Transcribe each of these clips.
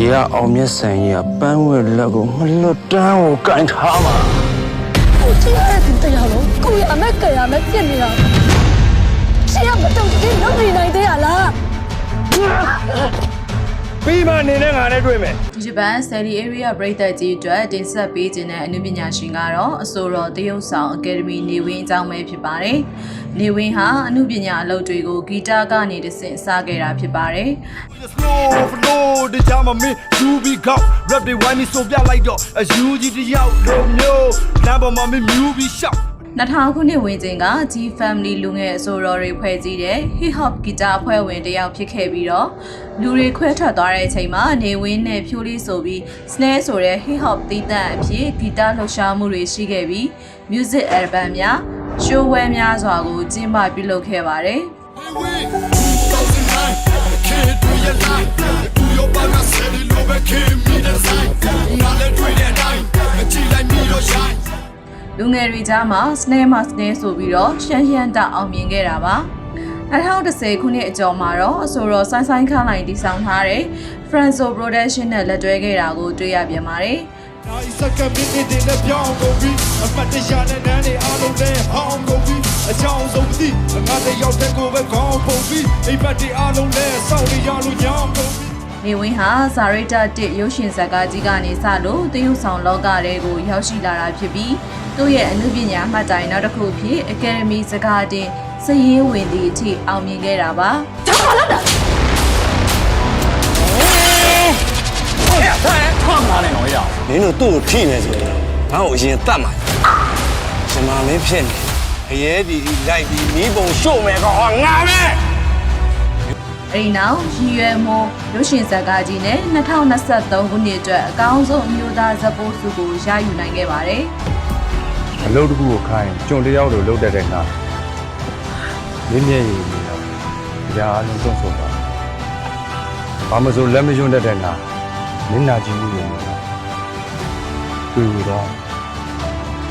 ရေကအောင်မြတ်ဆန်ကြီးကပန်းဝဲလက်ကိုမလွတ်တမ်းကိုကင်ထားမှာကိုကြည့်ရတဲ့တရားလုံးကိုရမဲ့ကြရမဲ့ပြစ်နေတာရှင်ကမတုံ့တင်လုပ်နေနိုင်သေးရလားပြီးမှနေနဲ့ငါနဲ့တွေ့မယ်ဒီဂျပန်ဆယ်လီ area ပရိသတ်ကြီးအတွက်တင်ဆက်ပေးခြင်းတဲ့အနုပညာရှင်ကတော့အဆိုတော်တရုတ်ဆောင်အကယ်ဒမီနေဝင်းအကြောင်းပဲဖြစ်ပါတယ်။နေဝင်းဟာအနုပညာအလုပ်တွေကိုဂီတကနေတဆင့်စခဲ့တာဖြစ်ပါတယ်။ slow flow တကြမှာမင်း you be go rap တွေဝိုင်းပြီးဆိုပြလိုက်တော့အယူကြီးတစ်ယောက်လိုမျိုးလမ်းပေါ်မှာမင်း you be shout 2000ခုနှစ်ဝင်ချိန်က G Family လူငယ်အဆိုတော်တွေဖွဲ့စည်းတဲ့ Hip Hop ဂီတအဖွဲ့ဝင်တစ်ယောက်ဖြစ်ခဲ့ပြီးတော့လူတွေခွဲထွက်သွားတဲ့အချိန်မှာနေဝင်းနဲ့ဖြိုးလေးဆိုပြီး Snare ဆိုတဲ့ Hip Hop တီးတန့်အဖြစ်ဂီတလှုပ်ရှားမှုတွေရှိခဲ့ပြီး Music Album များရှိုးဝဲများစွာကိုကျင်းပပြုလုပ်ခဲ့ပါတယ် လူငယ်တွေကြားမှာ Snare မှာ Snare ဆိုပြီးတော့ရှမ်းရှမ်းတအောင်မြင်ခဲ့တာပါ2010ခုနှစ်အကျော်မှာတော့အဆိုတော်ဆိုင်းဆိုင်းခန်းလိုက်တည်ဆောင်ထားတဲ့ Franzo Production နဲ့လက်တွဲခဲ့တာကိုတွေ့ရပြန်ပါတယ်။နိုင်စကမင်းနေနဲ့ပြောင်းကုန်ပြီအမတ်တရနဲ့နန်းနေအားလုံးနဲ့ဟောင်းကုန်ပြီအကြောင်းဆုံးမသိငါတဲ့ရောက်တဲ့ကိုပဲခေါင်းပုံပြီအိမ်မက်တွေအားလုံးနဲ့စောင့်နေရလို့ညောင်းကုန်ပြီ နေဝင်းဟာဇာရိတာတစ်ရုပ်ရှင်ဇာတ်ကားကြီးကနေစလို့တရုတ်ဆောင်လောကတဲကိုရောက်ရှိလာတာဖြစ်ပြီးသူ့ရဲ့အမှုပညာမှတ်တိုင်နောက်တစ်ခုဖြစ်အကယ်ဒမီစကားတင်စည်ရင်းဝင်သည့်အထိအောင်မြင်ခဲ့တာပါနင်တို့သူ့ကိုထိနေဆိုရင်ငါ့ကိုအရင်တတ်မှာကျွန်တော်မင်းဖြစ်နေအရေးဒီလိုက်ပြီးမိဘုံရှို့မယ်ကောဟာငါပဲ အဲဒီနောက်ရည်ရွယ်မှုရုပ်ရှင်ဇာတ်ကားကြီးနဲ့2023ခုနှစ်အတွက်အကောင်းဆုံးအမျိုးသားဇာတ်ပိုးစုကိုရယူနိုင်ခဲ့ပါတယ်အလုပ်တစ်ခုကိုခိုင်းကျွန်တယောက်လိုလုပ်တတ်တဲ့ငါမြင့်မြတ်ရည်နေတော့တရားအလုံးစုံဆုံးပါဘာမဆိုလက်မရွံ့တတ်တဲ့ငါမျက်နာကြည့်မှုတွေနေတာတွေ့ရတော့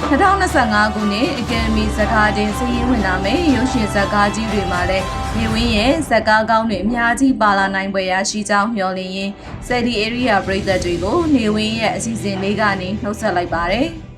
2025ခုနှစ်အကယ်ဒမီဇာတ်ကားတင်စည်ရင်းဝင်လာမယ့်ရုပ်ရှင်ဇာတ်ကားကြီးတွေမှာလည်းနေဝင်းရဲ့ဇာတ်ကားကောင်းတွေအများကြီးပါလာနိုင်ပွဲရရှိကြောင်းမျှော်လင့်ရင်း City Area ပြည်သက်တွေကိုနေဝင်းရဲ့အစီအစဉ်လေးကနေနှုတ်ဆက်လိုက်ပါတယ်။